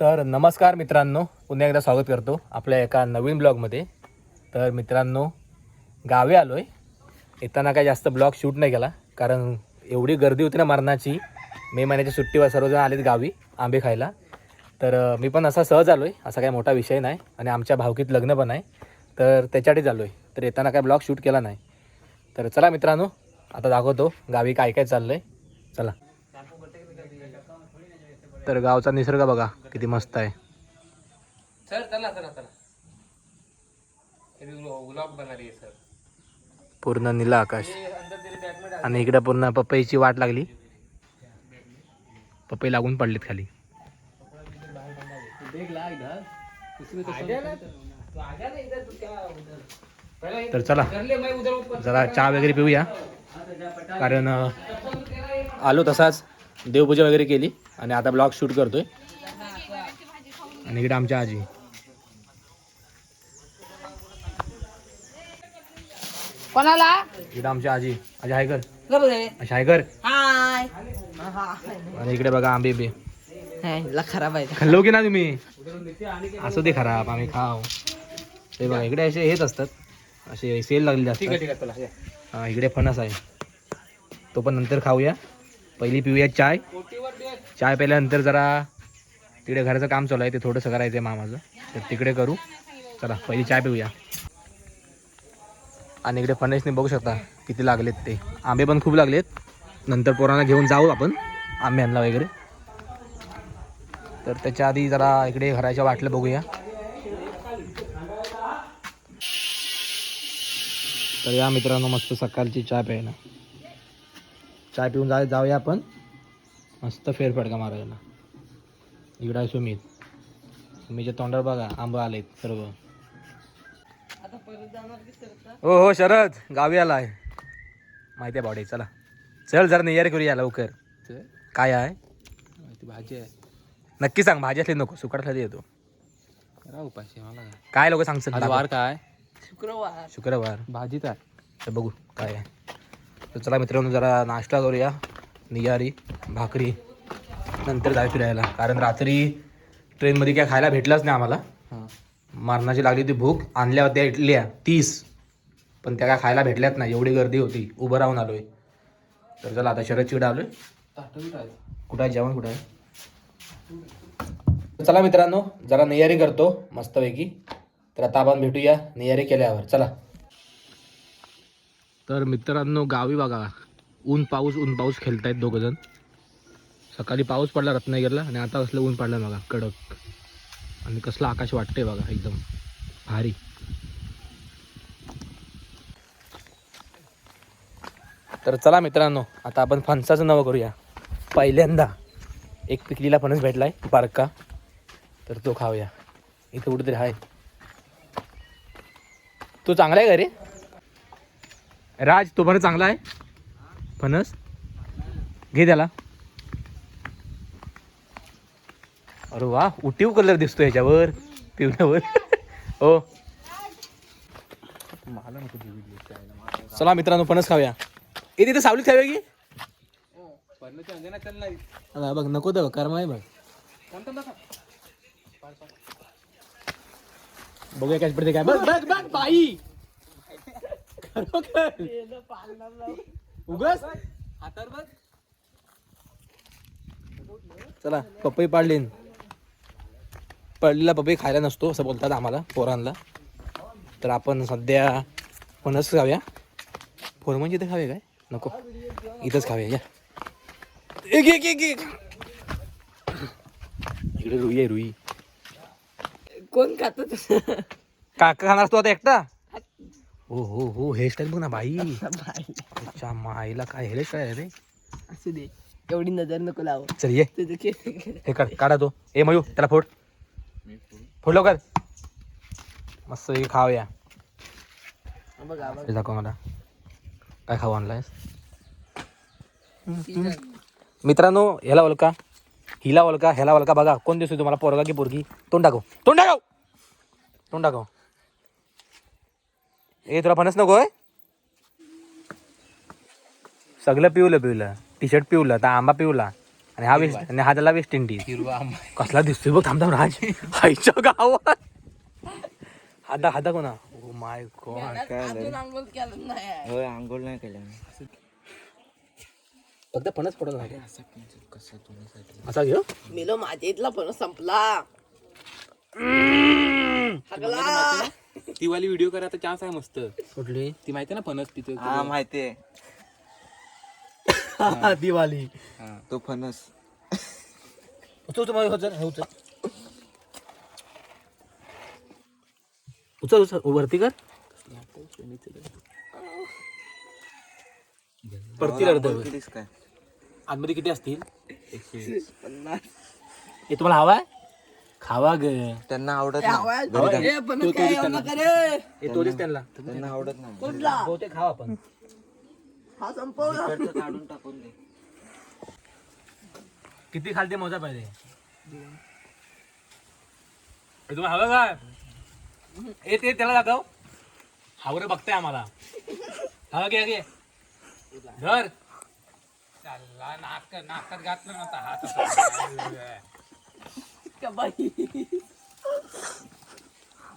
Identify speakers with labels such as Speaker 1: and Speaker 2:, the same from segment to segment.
Speaker 1: तर नमस्कार मित्रांनो पुन्हा एकदा स्वागत करतो आपल्या एका नवीन ब्लॉगमध्ये. तर मित्रांनो गावी आलो आहे येताना काय जास्त ब्लॉग शूट नाही केला कारण एवढी गर्दी होती ना मरणाची. मे महिन्याच्या सुट्टीवर सर्वजण आलेत गावी आंबे खायला. तर मी पण असा सहज आलो आहे असा काही मोठा विषय नाही आणि आमच्या भावकीत लग्न पण आहे. तर त्याच्यासाठीच आलो आहे तर येताना काय ब्लॉग शूट केला नाही. तर चला मित्रांनो आता दाखवतो गावी काय काय चाललं आहे चला. तर गावचा निसर्ग बघा. किती मस्त आहे.
Speaker 2: सर चला चला चला. गुलाब गुलाब बना रही है सर.
Speaker 1: पूर्ण निला आकाश. आणि इकडे पूर्ण पपईची वाट लागली. पपई लागून पडलीत खाली. तर चला जरा चहा वगैरे पिऊया. कारण आलो तसाच देवपूजा वगैरे केली. आणि आता ब्लॉग शूट करतोय. आणि इकडे आमच्या आजी.
Speaker 3: कोणाला?
Speaker 1: इकडे आमच्या आजी. आजी हायकर अशी हायकर
Speaker 3: हाय
Speaker 1: आणि इकडे बघा आंबे बे.
Speaker 3: ला खराब आहे.
Speaker 1: खाल्लो की ना तुम्ही? असं ते खराब आम्ही खाव ते बघा इकडे असे हेच असतात. असे सेल लागलेले
Speaker 2: ठीक है
Speaker 1: असतात
Speaker 2: ठीक है
Speaker 1: हा इकडे फणस आहे. तो पण नंतर खाऊया. पहिली पिऊया चाय. चाय प्यायल्यानंतर जरा तिकडे घराचं काम चालू आहे ते थोडंसं करायचं आहे मामाचं. तर तिकडे करू. चला पहिली चाय पिऊया. आणि इकडे फणसने बघू शकता किती लागलेत ते. आंबे पण खूप लागलेत. नंतर पोरांना घेऊन जाऊ आपण आंबे आणला वगैरे. तर त्याच्या आधी जरा इकडे घराच्या वाटलं बघूया. तर या मित्रांनो मस्त सकाळची चाय प्यायला. चाय पिऊन जा जाऊया आपण. मस्त फेरफटका मारायला. इकडं आहे सुमित. सुमीच्या तोंडावर बघा आंबा आलेत सर्व. हो हो शरद गावी आला आहे माहिती आहे बॉडी चला. चल जरा नियर करूया लवकर. काय आहे?
Speaker 2: भाजी आहे.
Speaker 1: नक्की सांग भाजी असली नको सुकट खाली येतो
Speaker 2: उपाशी मला. काय
Speaker 1: लोक
Speaker 2: आज वार काय?
Speaker 3: शुक्रवार.
Speaker 1: शुक्रवार.
Speaker 2: भाजीत आहे.
Speaker 1: तर बघू काय आहे. तर चला मित्रांनो जरा नाश्ता करूया. नियारी भाकरी. नंतर जाय फिरायला. कारण रात्री ट्रेनमध्ये काय खायला भेटलंच नाही आम्हाला. मरणाची लागली होती भूक आणल्या होत्या इडल्या तीस. पण त्या काय खायला भेटल्याच नाही एवढी गर्दी होती. उभं राहून आलोय. तर चला आता शरद चिड आलोय. कुठं आहे? जेवण कुठं आहे? चला मित्रांनो जरा नियारी करतो मस्तपैकी. तर आता आपण भेटूया नियारी केल्यावर. चला. तर मित्रांनो गावी बघा. ऊन पाऊस ऊन पाऊस खेळतायत दोघं जण सकाळी पाऊस पडला रत्नागिरीला आणि आता कसलं ऊन पडलं बघा कडक. आणि कसलं आकाश वाटतंय बघा एकदम भारी. तर चला मित्रांनो आता आपण फणसाचं नवं करूया. पहिल्यांदा एक पिकलीला फणस भेटलाय बारका. तर तो खाऊया. इथं कुठेतरी आहे तो चांगला आहे का रे? राज तो पण चांगला आहे? फणस? घे त्याला. अरे वा उटीव कलर दिसतो ह्याच्यावर पिवल्यावर हो. चला मित्रांनो फणस खाऊया. ए तिथे सावलीत खाऊया की?
Speaker 2: पडलं
Speaker 1: बघ नको तर कर्म आहे बघ. बघूया कॅश पडते काय. बघ बघ बघ बाई. उगस.
Speaker 2: हातावर बघ
Speaker 1: चला पपई पाडलीन. पडलेला पपई खायला नसतो असं बोलतात आम्हाला पोरांना. तर आपण सध्या फणस खाऊया. फोन म्हणजे इथे खाऊया काय? नको. इथंच खाऊया या. एक एक एक एक. इकडे रुई आहे रुई.
Speaker 3: कोण खात
Speaker 1: काका खाणार असतो आता एकटा? हो. हो हो हेअरस्टाईल बघ ना बाई. अच्छा माईला काय हेअरस्टाईल आहे रे?
Speaker 3: असू दे. एवढी नजर नको लाव.
Speaker 1: चल ये. हे काढा तो. ए मयू त्याला फोड. फुलो कर मस्त पैकी खाऊया.
Speaker 3: बघा
Speaker 1: दाखव मला. काय खाऊ आणलायस? मित्रांनो ह्याला ओळखा हिला ओळखा ह्याला ओळखा बघा कोण दिसतोय तुम्हाला पोरगा की पोरगी? तोंड टाकव तोंड टाकव तोंड टाकव ए तुला फणस नको आहे सगळं पिवलं पिवलं. टी शर्ट पिवलं तर आंबा पिवला. आणि हा वेस्ट आणि हा त्याला वेस्ट इंडिज
Speaker 2: हिरवा आंबा
Speaker 1: कसला दिसतोय बघ थांब थांब राज. आईच्या गावात. हादा हादा कोणा ओ माय गॉड
Speaker 3: अजून आंघोळ केलं नाही.
Speaker 4: होय आंघोळ नाही केल्या
Speaker 1: फक्त फणस पडत नाही असा घेऊ
Speaker 3: मेलो माझ्या इथला पण संपला. हगला.
Speaker 2: ती वाली व्हिडिओ करा चान्स आहे मस्त.
Speaker 1: कुठली?
Speaker 2: ती माहिती ना फणस तिथे?
Speaker 4: हा माहितीये
Speaker 1: दिवाळी.
Speaker 4: तो फणस.
Speaker 1: उचल उचल उचल हे उचल. उचल उचल वरती कर. परती अर्ध
Speaker 4: काय
Speaker 1: आतमध्ये किती असतील? हे तुम्हाला हवा? आहे खावा ग.
Speaker 4: त्यांना आवडत नाही. घरी.
Speaker 1: हे तोडीच त्यांना.
Speaker 4: त्यांना. आवडत नाही.
Speaker 1: बहुतेक खावा आपण
Speaker 3: हा संपवला
Speaker 4: इकडचं काढून टाकून दे.
Speaker 1: किती खालते मोजा पाहिजे हे तुम्हाला हवं काय हे ते त्याला दाखव. हावरे बघताय आम्हाला. हवं घे घे. धर.
Speaker 2: चालला नाक नाकात घातलं नव्हता हात.
Speaker 3: का बाई.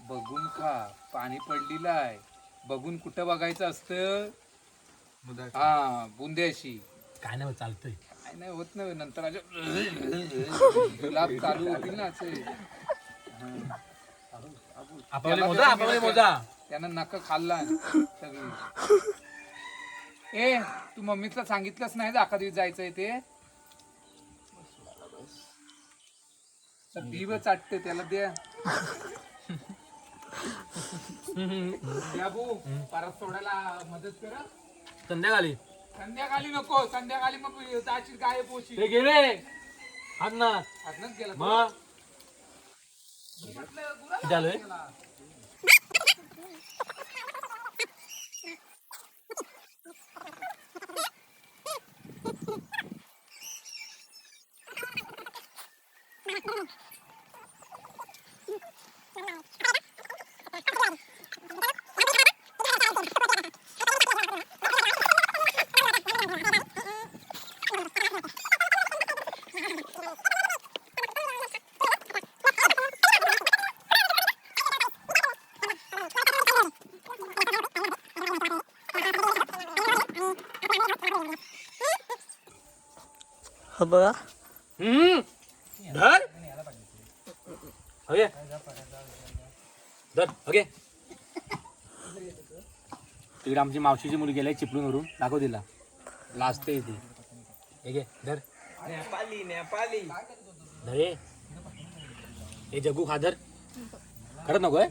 Speaker 2: बघून खा. पाणी पडलेलं आहे. बघून कुठं बघायचं असतं? हा बुंद्याशी.
Speaker 1: काय नाही होत, चालतंय.
Speaker 2: काय नाही होत नाही नंतर गुलाब चालू होतील ना असे.
Speaker 1: आपल्याला मोजा आपल्याला मोजा.
Speaker 2: त्यानं नक खाल्ला सगळी. ए तू मम्मीला सांगितलंच नाही जाका दिवस जायचंय ते. तर बीब चाटते त्याला द्या. द्या बू परत सोडायला मदत करा.
Speaker 1: संध्याकाळी.
Speaker 2: संध्याकाळी नको संध्याकाळी मग जाशील गाय पोशी
Speaker 1: ते गेले. हात ना
Speaker 2: हातनच गेला तो.
Speaker 1: मग? किती आलोय
Speaker 3: बघा.
Speaker 1: हम्म. धर. ओके धर. ओके. तिकडे आमची मावशीची मुली गेली चिपळूणवरून. दाखव तिला. लाजते इथे हे घे. धर.
Speaker 4: नेपाली नेपाली
Speaker 1: धर हे. हे जग्गू खादर करत नको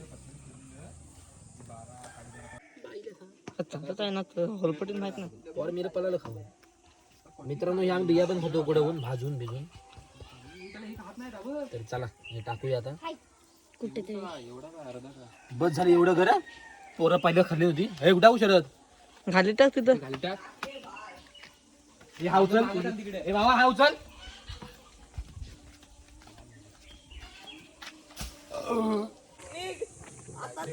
Speaker 3: चालत आहे ना होलपटीत माहीत नाही.
Speaker 1: और मेरे पलाला खाऊ. मित्रांनो ह्या बिया पण खातो उकडवून भाजून भिजून. तर चला हे टाकूया आता. बस झालं एवढं घर पोरं पहिलं खाल्ली होती. हे कुठं शरद
Speaker 3: खाली टाक तिथं.
Speaker 2: खाली टाक.
Speaker 1: हे हा उचल. हे बाबा हा उचल.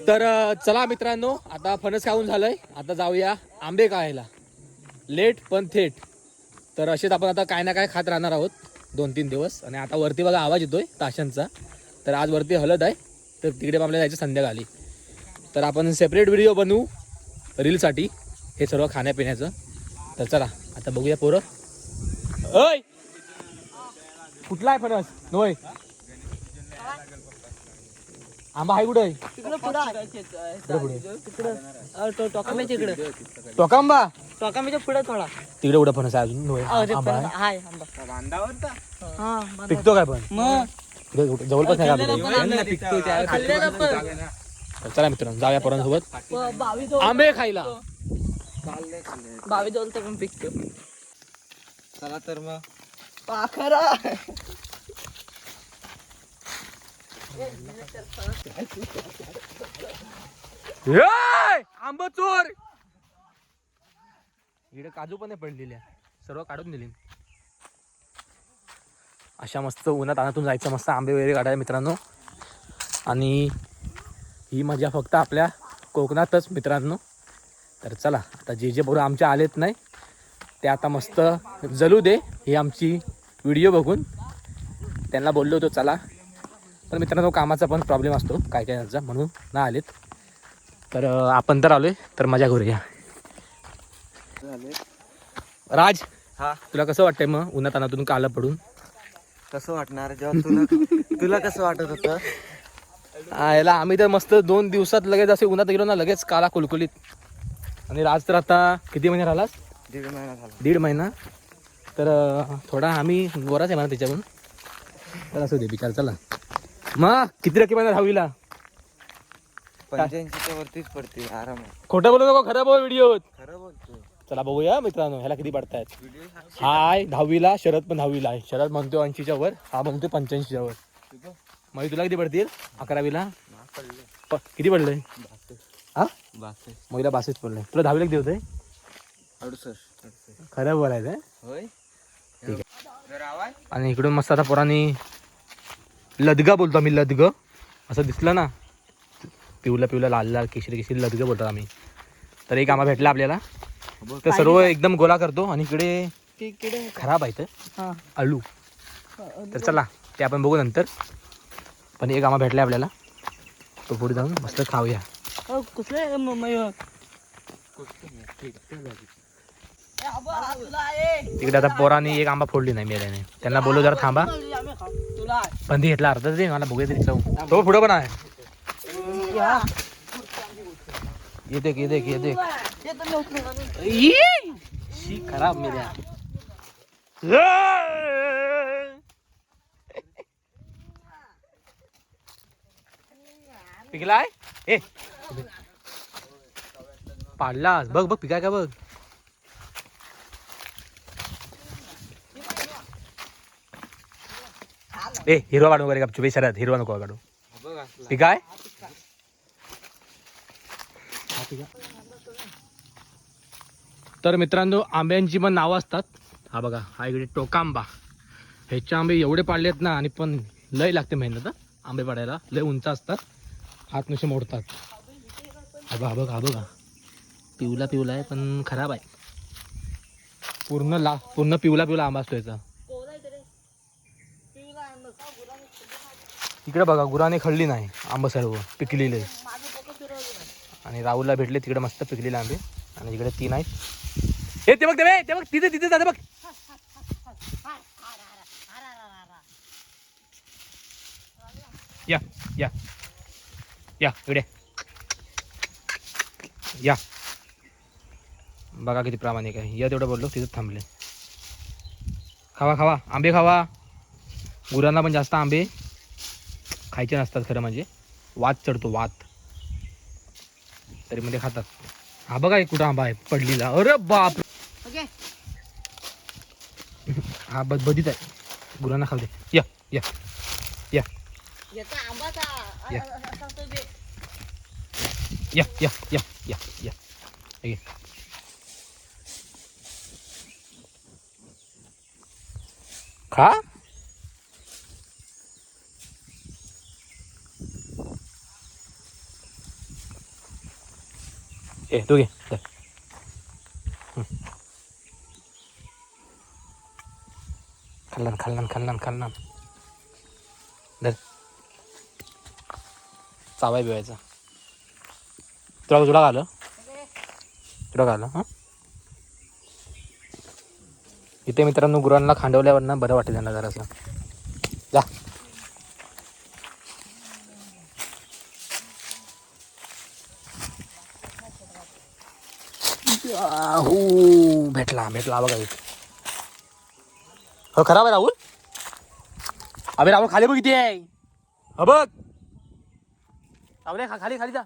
Speaker 1: तर चला मित्रांनो आता फणस खाऊन झालंय. आता जाऊया आंबे खायला. लेट पण थेट. तर असेच आपण आता काय ना काय खात राहणार आहोत. दोन तीन दिवस. आणि आता वरती बघा आवाज येतोय ताशांचा. तर आज वरती हलत आहे. तर तिकडे आपल्याला जायचं संध्याकाळी. तर आपण सेपरेट व्हिडिओ बनवू रीलसाठी हे सर्व खाण्यापिण्याचं. तर चला आता बघूया पोरं. ओय! कुठला आहे फणस? नोय. आंबा आहे कुठे?
Speaker 3: तिकडं पुढं इकडं.
Speaker 1: टोकांबा?
Speaker 3: टोकाम्याच्या पुढं थोडा.
Speaker 1: तिकडे कुठं फणस आहे अजून? आंबा
Speaker 3: पण
Speaker 1: आहे.
Speaker 3: हाय आंबा.
Speaker 4: बांधावर
Speaker 3: हा बांधा.
Speaker 1: पिकतो काय पण?
Speaker 3: मग.
Speaker 1: इकडे कुठं- जवळपास आहे का आपल्या?
Speaker 3: खाल्लेलं पण
Speaker 1: तर चला मित्रांनो जाऊया पोरांसोबत.
Speaker 3: ब-
Speaker 1: आंबे खायला.
Speaker 4: खाल्ले खाल्ले
Speaker 3: बावी जवळ तर पण पिकतो.
Speaker 4: चला तर मग.
Speaker 3: पाखरा.
Speaker 1: आंब चोर इकडे काजू पण पडलेल्या. सर्व काढून दिली. अशा मस्त उन्हात अनातून जायचं मस्त आंबे वगैरे काढायला मित्रांनो. आणि ही मजा फक्त आपल्या कोकणातच मित्रांनो. तर चला आता जे जे बरोबर आमच्या आलेत नाही ते आता मस्त जलू दे. ही आमची व्हिडिओ बघून. त्यांना बोललो होतो चला. पण मित्रांनो कामाचा पण प्रॉब्लेम असतो. काय काय यांचा म्हणून ना आलेत. तर आपण तर आलोय तर मजा करूया. राज
Speaker 4: हा.
Speaker 1: तुला कसं वाटतंय मग उन्हात अनातून काला पडून?
Speaker 4: कसं वाटणार? जेव्हा तुला तुला कसं वाटत होतं?
Speaker 1: याला आम्ही तर मस्त दोन दिवसात लगेच असे उन्हात गेलो ना लगेच काला कुलकुलीत. आणि राज तर आता किती महिने राहिलास?
Speaker 4: दीड महिना झाला.
Speaker 1: दीड महिना. तर थोडा आम्ही गोराच आहे म्हणा त्याच्याकडून तर असू दे बिचार चला. मग किती टक्के महिना दहावीला
Speaker 4: पंच्याऐंशीच्या वरतीच पडते आरामात
Speaker 1: खोटं बोलू नको खरं बोल व्हिडिओ
Speaker 4: खरं बोलतोय.
Speaker 1: चला बघूया मित्रांनो ह्याला किती पडतायत. हाय दहावीला शरद पण दहावीला आहे. शरद म्हणतो ऐंशीच्या वर हा म्हणतो पंच्याऐंशीच्या वर. मग तुला किती पडतील? अकरावीला? प- किती पडलंय? हा
Speaker 4: बासष्ट.
Speaker 1: मग बासष्ट पडलंय. तुला दहावीला किती
Speaker 4: अडुसष्ट
Speaker 1: खरं बोलायचं आहे
Speaker 4: होय?
Speaker 1: ठीक
Speaker 4: जर आवाज.
Speaker 1: आणि इकडून मस्त आता पोरांनी लदगा बोलतो आम्ही लदग. असं दिसलं ना? पिवला पिवला लाल लाल केशरी केशरी लदग बोलतो आम्ही. तर एक आंबा भेटला आपल्याला. तर सर्व एकदम गोला करतो आणि इकडे खराब आहे तर
Speaker 3: हा.
Speaker 1: आलू. तर चला ते आपण बघू नंतर. पण एक आंबा भेटला आपल्याला. तो पुढे जाऊन मस्त खाऊया. तिकडे आता पोरांनी एक आंबा फोडली नाही मेल्याने. त्यांना बोललो जरा थांबा. पण ती घेतला अर्धा दे मला बघूया तरी चव. तो पुढं पण आहे. येते येते येते शी खराब मेल्या. पिकलाय? ए. पाडलास बघ बघ पिकाय का बघ? ए हिरवा काढू वगैरे गपचूप शरद हिरवा नको काढू
Speaker 4: बघ असला
Speaker 1: तर मित्रांनो आंब्यांची पण नावं असतात. हा बघा हा इकडे टोकांबा. ह्याचे आंबे एवढे पाडले आहेत ना आणि पण लय लागते मेहनत आंबे पाडायला लय उंच असतात. हात नुसे मोडतात. हा बघा हा बघा हा बघा. पिवला पिवला आहे पण खराब आहे. पूर्ण ला पूर्ण पिवला पिवला आंबा असतो याचा. तिकडे बघा गुराने खळली नाही आंबा सर्व पिकलेले. आणि राहुलला भेटले तिकडे मस्त पिकलेले आंबे. आणि इकडे तीन आहेत. हे ते बघ ते बघ, ते बघ तिथे तिथे जाते बघ. या या या इकडे. या. बघा किती प्रामाणिक आहे. या तेवढं बोललो तिथं थांबले. खावा खावा आंबे खावा. गुरांना पण जास्त आंबे. खायचे नसतात खरं म्हणजे. वात चढतो वात. तरी मध्ये खातात. हा बघा एक कुठं आंबा आहे पडलेला. अरे बाप
Speaker 3: ओके.
Speaker 1: हा बद बदीत आहे. गुरांना खाऊ दे या या. या. या. या या या या या. खा. ए तू घे धर. हं. खाल्लान खाल्लान खाल्लान खाल्लान धर. चावाय बिवायचा. तुला तुला घालं तुला घालं हां? इथे मित्रांनो गुरांना खांडवल्यावर ना बरं वाटेल त्यांना जरासं. भेटला भेटला बघा इथे. हो खराब आहे राहुल? अबे राहुल खाली बघ किती आहे हा बघ. राहुल खा खाली खाली जा.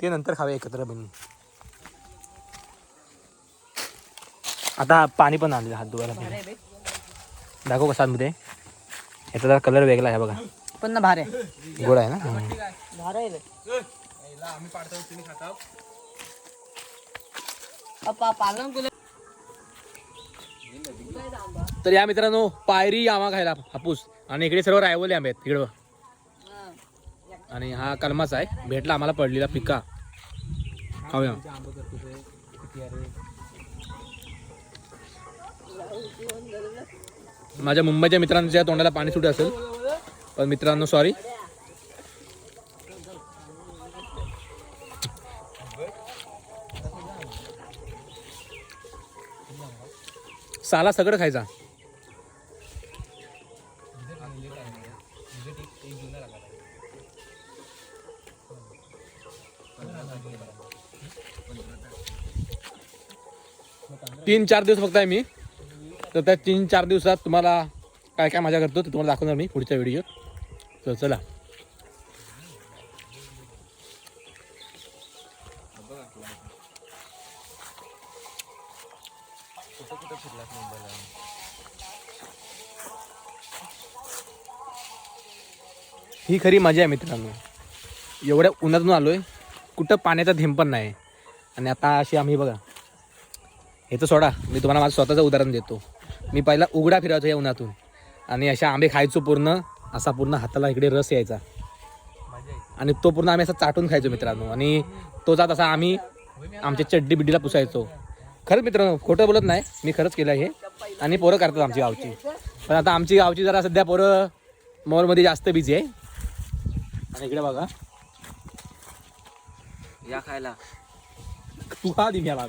Speaker 1: ते नंतर खावे एकत्र बनवून. आता पाणी पण आणलं हात धुवायला पाहिजे. दाखव कसा मध्ये याचा जरा कलर वेगळा आहे बघा.
Speaker 3: पण ना भार आहे.
Speaker 1: गोड आहे ना.
Speaker 3: भार आहे रे. अप्पा, पालन केलं
Speaker 1: तर या मित्रांनो पायरी आंबा खायला हापूस. आणि इकडे सर्व रायवले आंबे आहेत. इकडं आणि हा कलमाचा आहे. भेटला आम्हाला पडलेला पिका खाऊया. माझ्या मुंबईच्या मित्रांच्या तोंडाला पाणी सुटे असेल. पण मित्रांनो सॉरी साला सगळं खायचा. तीन चार दिवस फक्त आहे मी. तर त्या तीन चार दिवसात तुम्हाला काय काय मजा करतो ते तुम्हाला दाखवणार मी पुढच्या व्हिडिओत तर चला. ही खरी मजा आहे मित्रांनो. एवढ्या उन्हातून आलोय. कुठं पाण्याचा थेंब पण नाही. आणि आता अशी आम्ही बघा. हे तर सोडा मी तुम्हाला माझं स्वतःचं उदाहरण देतो. मी पहिला उघडा फिरायचो या उन्हातून. आणि अशा आंबे खायचो पूर्ण असा पूर्ण हाताला इकडे रस यायचा. आणि तो पूर्ण आम्ही असा चाटून खायचो मित्रांनो. आणि तो जात असा आम्ही आमच्या चड्डी बिड्डीला पुसायचो. खरंच मित्रांनो खोटं बोलत नाही. मी खरंच केलं हे आणि पोरं करतात आमची गावची. पण आता आमची गावची जरा सध्या पोरं मॉलमध्ये जास्त बिझी आहे. आणि इकडे बघा.
Speaker 4: या खायला.
Speaker 1: तू हा दिम्या भाग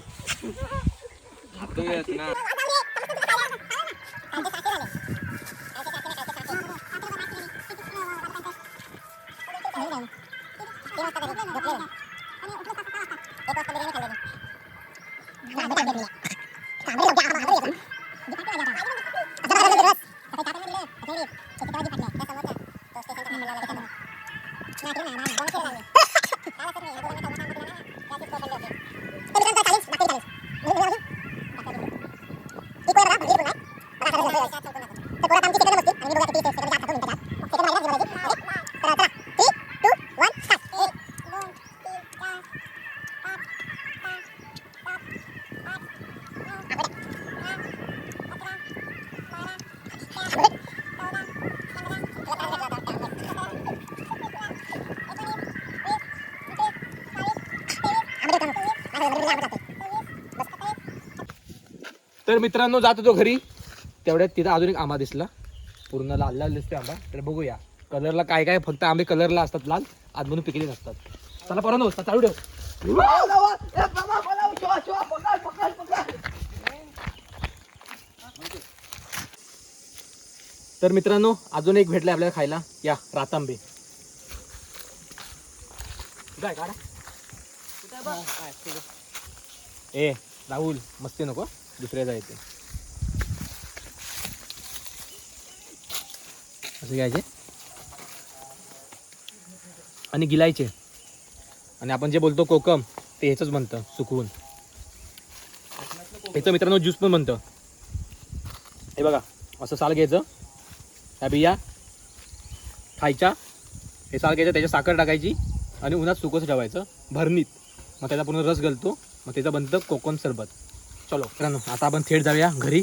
Speaker 1: तर मित्रांनो जात होतो घरी. तेवढ्यात तिथं अजून एक आंबा दिसला. पूर्ण लाल लाल दिसतोय आंबा. तर बघूया. कलरला काय काय? फक्त आंबे कलरला असतात लाल. आतमधून पिकले नसतात चला परत नव्हता चालू ठेव तर मित्रांनो अजून एक भेटले आपल्याला खायला. या रातांबे. काय ए राहुल मस्ती नको. दुसऱ्या जायचे असे घ्यायचे. आणि गिलायचे. आणि आपण जे बोलतो कोकम ते ह्याचंच म्हणतं सुकवून. ह्याचं मित्रांनो ज्यूस पण म्हणतं हे बघा असं साल घ्यायचं. त्या बिया खायच्या. हे साल घ्यायचं त्याच्यात साखर टाकायची आणि उन्हात सुकवच ठेवायचं. भरणीत. मग त्याचा पूर्ण रस घालतो मग त्याचं बनतं कोकम सरबत. चलो मित्रांनो आता आपण थेट जाऊया घरी.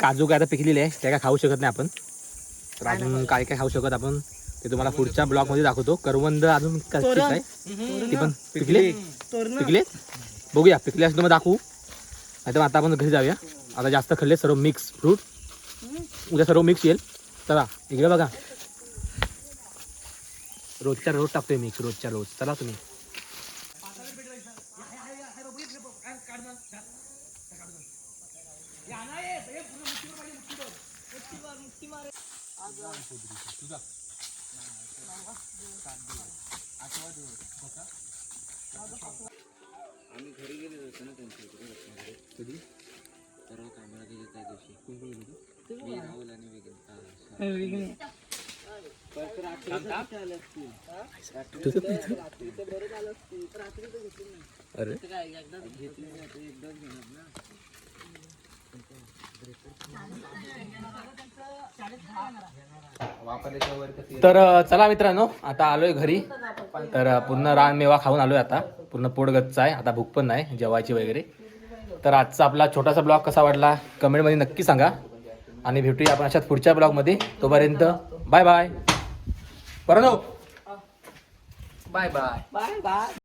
Speaker 1: काजू काय आता पिकलेले आहे त्या काय खाऊ शकत नाही आपण. तर अजून काय काय खाऊ शकत आपण? ते तुम्हाला पुढच्या ब्लॉगमध्ये दाखवतो. करवंद अजून कच्चीच आहे? ती पण पिकले. पिकले? बघूया. पिकले असं मग दाखवू. नाही तर आता आपण घरी जाऊया. आता जास्त खाल्ले सर्व मिक्स फ्रूट उद्या सर्व मिक्स येईल. चला इकडे बघा. रोजच्या रोज टाकतोय मिक्स रोजच्या रोज. चला तुम्ही
Speaker 4: आम्ही घरी गेलो होतो ना त्यांच्या इकडे रत्नागिरी
Speaker 1: कधी
Speaker 4: परवा कामाला गेले त्या दिवशी मी राहुल आणि वेगळे हा, हा. परत रात्री कसे आले असतील?
Speaker 1: अरे
Speaker 4: घेतली नाही तर एकदाच घेणार ना
Speaker 1: तर चला मित्रांनो आता आलोय घरी. तर पूर्ण रान मेवा खाऊन आलोय आता. पूर्ण पोट गच्च आहे आता भूक पण नाही जेवायची वगैरे. तर आजचा आपला छोटासा ब्लॉग कसा वाटला कमेंटमध्ये नक्की सांगा. आणि भेटूया आपण अशाच पुढच्या ब्लॉगमध्ये. तोपर्यंत बाय बाय. परत
Speaker 2: बाय बाय.
Speaker 3: Bye bye.